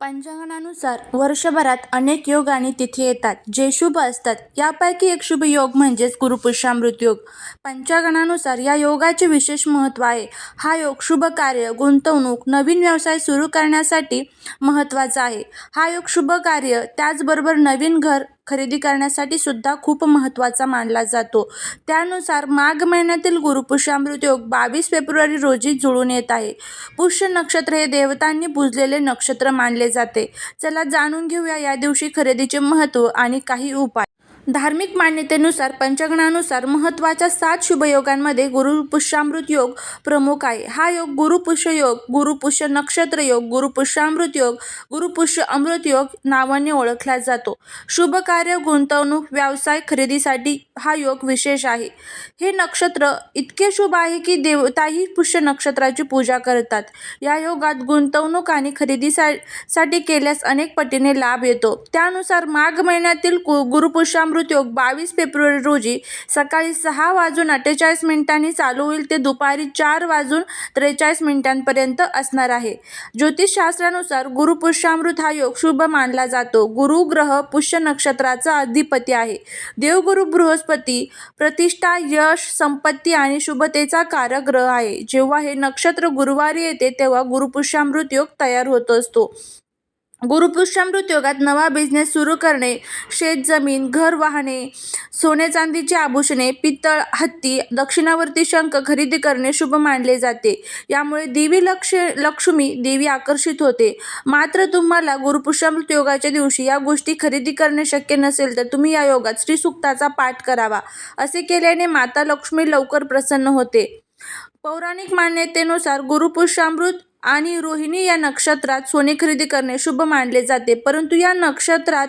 पंचांगानुसार वर्षभरात अनेक योग आणि तिथी येतात जे शुभ असतात. यापैकी एक शुभ योग म्हणजेच गुरुपुष्यामृत योग पंचांगानुसार या योगाचे विशेष महत्त्व आहे. हा योग शुभ कार्य गुंतवणूक नवीन व्यवसाय सुरू करण्यासाठी महत्त्वाचा आहे. हा योग शुभ कार्य त्याचबरोबर नवीन घर खरेदी करण्यासाठी सुद्धा खूप महत्त्वाचा मानला जातो. त्यानुसार माघ महिन्यातील गुरुपुष्यामृत योग बावीस फेब्रुवारी रोजी जुळून येत आहे. पुष्य नक्षत्र हे देवतांनी पूजलेले नक्षत्र मानले जाते. चला जाणून घेऊया या दिवशी खरेदीचे महत्त्व आणि काही उपाय. धार्मिक मान्यतेनुसार पंचगणानुसार महत्त्वाच्या सात शुभयोगांमध्ये गुरुपुष्यामृत योग प्रमुख आहे. हा योग गुरुपुष्य योग गुरुपुष्य नक्षत्र योग गुरुपुष्यामृत योग गुरुपुष्य अमृत योग नावाने ओळखला जातो. शुभ कार्य गुंतवणूक व्यवसाय खरेदीसाठी हा योग विशेष आहे. हे नक्षत्र इतके शुभ आहे की देवताही पुष्य नक्षत्राची पूजा करतात. या योगात गुंतवणूक आणि खरेदीसाठी साठी केल्यास अनेक पटीने लाभ येतो. त्यानुसार माघ महिन्यातील गुरुपुष्यामृत योग बावीस फेब्रुवारी रोजी सकाळी सहा वाजून अठ्ठेचाळीस मिनिटांनी चालू होईल ते दुपारी चार वाजून त्रेचाळीस मिनिटांपर्यंत असणार आहे. ज्योतिषशास्त्रानुसार गुरुपुष्यामृत हा योग शुभ मानला जातो. गुरु ग्रह पुष्य नक्षत्राचा अधिपती आहे. देवगुरु बृहस्पती प्रतिष्ठा यश संपत्ती आणि शुभतेचा कारक ग्रह आहे. जेव्हा हे नक्षत्र गुरुवारी येते तेव्हा गुरुपुष्यामृत योग तयार होत असतो. गुरुपुष्यामृत योगात नवा बिझनेस सुरू करणे शेतजमीन घर वाहने सोने चांदीचे आभूषणे पितळ हत्ती दक्षिणावर्ती शंख खरेदी करणे शुभ मानले जाते. यामुळे देवी लक्ष लक्ष्मी देवी आकर्षित होते. मात्र तुम्हाला गुरुपुष्यामृत योगाच्या दिवशी या गोष्टी खरेदी करणे शक्य नसेल तर तुम्ही या योगात श्रीसुक्ताचा पाठ करावा असे केल्याने माता लक्ष्मी लवकर प्रसन्न होते. पौराणिक मान्यतेनुसार गुरुपुष्यामृत आणि रोहिणी या नक्षत्रात सोने खरेदी करणे शुभ मानले जाते. परंतु या नक्षत्रात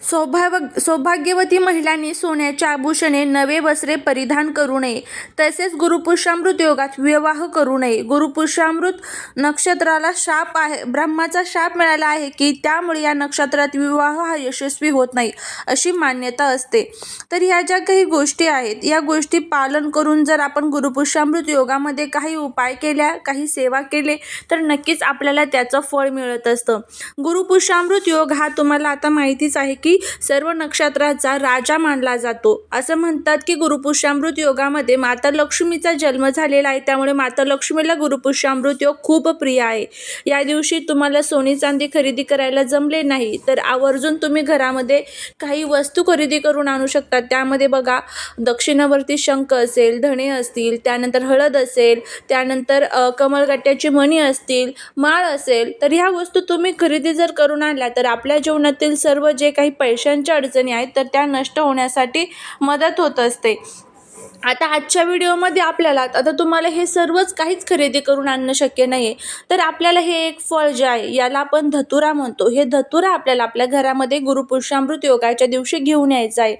सौभाव सौभाग्यवती महिलांनी सोन्याचे आभूषणे नवे वस्त्रे परिधान करू नये तसेच गुरुपुष्यामृत योगात विवाह करू नये. गुरुपुष्यामृत नक्षत्राला शाप आहे ब्रह्माचा शाप मिळाला आहे की त्यामुळे या नक्षत्रात विवाह हा यशस्वी होत नाही अशी मान्यता असते. तर ह्या ज्या काही गोष्टी आहेत या गोष्टी पालन करून जर आपण गुरुपुष्यामृत योगामध्ये काही उपाय केल्या काही सेवा केले तर नक्कीच आपल्याला त्याचं फळ मिळत असतं. गुरुपुष्यामृत योग हा तुम्हाला आता माहितीच आहे की सर्व नक्षत्राचा राजा मानला जातो. असं म्हणतात की गुरुपुष्यामृत योगामध्ये माता लक्ष्मीचा जन्म झालेला आहे. त्यामुळे माता लक्ष्मीला गुरुपुष्यामृत योग खूप प्रिय आहे. या दिवशी तुम्हाला सोनी चांदी खरेदी करायला जमले नाही तर आवर्जून तुम्ही घरामध्ये काही वस्तू खरेदी करून आणू शकता. त्यामध्ये बघा दक्षिणावरती शंख असेल धणे असतील त्यानंतर हळद असेल त्यानंतर अ, कमळगट्ट्याची मणी असतील माळ असेल तर ह्या वस्तू तुम्ही खरेदी जर करून आणल्या तर आपल्या जीवनातील सर्व जे काही पैशांच्या अडचणी आहेत तर त्या नष्ट होण्यासाठी मदत होत असते. आता आजच्या व्हिडिओमध्ये आपल्याला आता तुम्हाला हे सर्वच काहीच खरेदी करून आणणं शक्य नाही आहे तर आपल्याला हे एक फळ जे आहे याला आपण धतुरा म्हणतो. हे धतुरा आपल्याला आपल्या घरामध्ये गुरुपुरुषामृत योगाच्या दिवशी घेऊन यायचं आहे.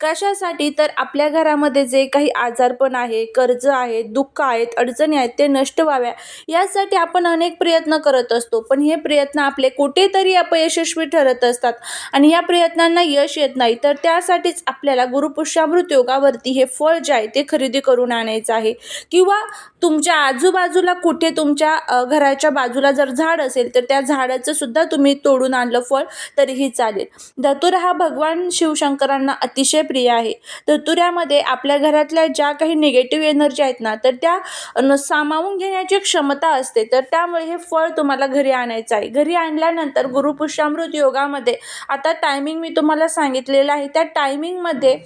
कशासाठी? तर आपल्या घरामध्ये जे काही आजारपण आहे कर्ज आहे दुःख आहेत अडचणी आहेत ते नष्ट व्हाव्या. यासाठी आपण अनेक प्रयत्न करत असतो. पण हे प्रयत्न आपले कुठेतरी अपयशस्वी ठरत असतात. आणि या प्रयत्नांना यश येत नाही. तर त्यासाठीच आपल्याला गुरुपुष्यामृत योगावरती हे फळ जे आहे ते खरेदी करून आणायचं आहे. किंवा तुमच्या आजूबाजूला कुठे तुमच्या घराच्या बाजूला जर झाड असेल तर त्या झाडाचं सुद्धा तुम्ही तोडून आणलं फळ तरीही चालेल. धतुरा हा भगवान शिवशंकरांना अतिशय प्रिय आहे. धतुऱ्यामध्ये आपल्या घरातल्या ज्या काही निगेटिव्ह एनर्जी आहेत ना तर त्या सामावून घेण्याची क्षमता असते. तर त्यामुळे हे फळ तुम्हाला घरी आणायचं आहे. घरी आणल्यानंतर गुरुपुष्यामृत योगामध्ये आता टायमिंग मी तुम्हाला सांगितलेलं आहे. त्या टायमिंगमध्ये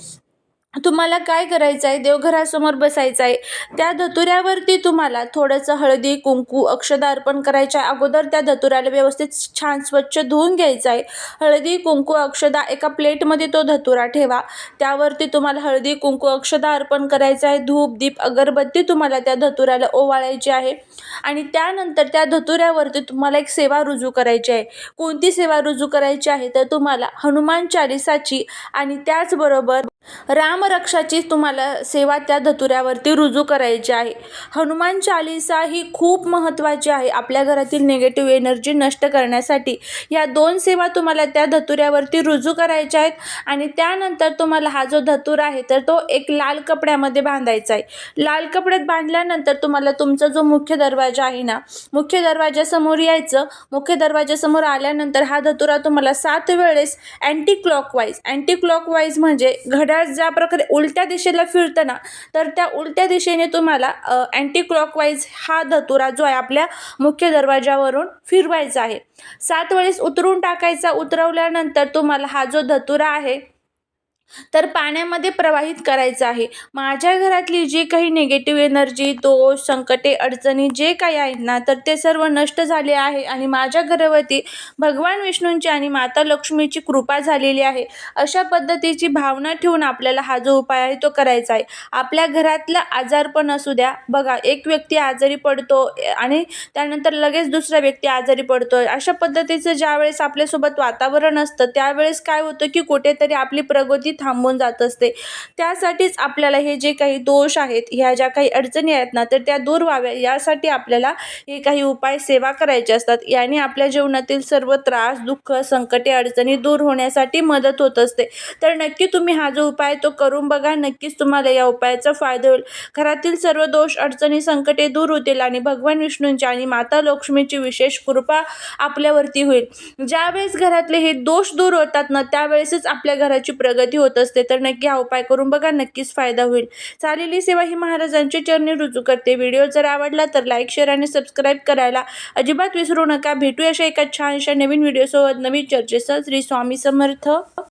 तुम्हाला काय करायचं आहे देवघरासमोर बसायचं आहे त्या धतुऱ्यावरती तुम्हाला थोडंसं हळदी कुंकू अक्षदा अर्पण करायच्या अगोदर त्या धतुऱ्याला व्यवस्थित छान स्वच्छ धुवून घ्यायचं आहे हळदी कुंकू अक्षदा एका प्लेटमध्ये तो धतुरा ठेवा. त्यावरती तुम्हाला हळदी कुंकू अक्षदा अर्पण करायचं आहे धूप दीप अगरबत्ती तुम्हाला त्या धतुऱ्याला ओवाळायची आहे. आणि त्यानंतर त्या धतुऱ्यावरती तुम्हाला एक सेवा रुजू करायची आहे. कोणती सेवा रुजू करायची आहे? तर तुम्हाला हनुमान चालिसाची आणि त्याचबरोबर राम रामरक्षाची तुम्हाला सेवा त्या धतुऱ्यावरती रुजू करायची आहे. हनुमान चालिसा ही खूप महत्त्वाची आहे. आपल्या घरातील निगेटिव्ह एनर्जी नष्ट करण्यासाठी या दोन सेवा तुम्हाला त्या धतुऱ्यावरती रुजू करायच्या आहेत आणि त्यानंतर तुम्हाला हा जो धतुरा आहे तर तो एक लाल कपड्यामध्ये बांधायचा आहे. लाल कपड्यात बांधल्यानंतर तुम्हाला तुमचा जो मुख्य दरवाजा आहे ना मुख्य दरवाजासमोर यायचं. मुख्य दरवाजासमोर आल्यानंतर हा धतुरा तुम्हाला सात वेळेस अँटी क्लॉकवाईज अँटी क्लॉकवाईज म्हणजे घड्याळ ज्या प्रकारे उलट्या दिशेला फिरतं ना तर त्या उलट्या दिशेने तुम्हाला अँटी क्लॉकवाईज हा धतुरा जो आहे आपल्या मुख्य दरवाजावरून फिरवायचा आहे. सात वेळेस उतरून टाकायचा उतरवल्यानंतर तुम्हाला हा जो धतुरा आहे तर पाण्यामध्ये प्रवाहित करायचं आहे. माझ्या घरातली जी काही निगेटिव्ह एनर्जी दोष संकटे अडचणी जे काही आहेत ना तर ते सर्व नष्ट झाले आहे आणि माझ्या घरावरती भगवान विष्णूंची आणि माता लक्ष्मीची कृपा झालेली आहे. अशा पद्धतीची भावना ठेवून आपल्याला हा जो उपाय आहे तो करायचा आहे. आपल्या घरातला आजारपण असू द्या. बघा एक व्यक्ती आजारी पडतो आणि त्यानंतर लगेच दुसरा व्यक्ती आजारी पडतो. अशा पद्धतीचं ज्यावेळेस आपल्यासोबत वातावरण असतं त्यावेळेस काय होतं की कुठेतरी आपली प्रगती थांबून जात असते. त्यासाठीच आपल्याला हे जे काही दोष आहेत ह्या ज्या काही अडचणी आहेत ना तर त्या दूर व्हाव्या यासाठी आपल्याला हे काही उपाय सेवा करायचे असतात. याने आपल्या जीवनातील सर्व त्रास दुःख संकटे अडचणी दूर होण्यासाठी मदत होत असते. तर नक्की तुम्ही हा जो उपाय तो करून बघा. नक्कीच तुम्हाला या उपायाचा फायदा होईल. घरातील सर्व दोष अडचणी संकटे दूर होतील आणि भगवान विष्णूंची आणि माता लक्ष्मीची विशेष कृपा आपल्यावरती होईल. ज्यावेळेस घरातले हे दोष दूर होतात ना त्यावेळेसच आपल्या घराची प्रगती होत असते तर नक्की हा उपाय करून बघा नक्कीच फायदा होईल. चालेली सेवा ही महाराजांची चरणी रुजू करते. व्हिडिओ जर आवडला तर लाईक शेअर आणि सबस्क्राईब करायला अजिबात विसरू नका. भेटू अशा एका छानशा नवीन व्हिडिओसोबत. नवीन चर्चेसह श्री स्वामी समर्थ.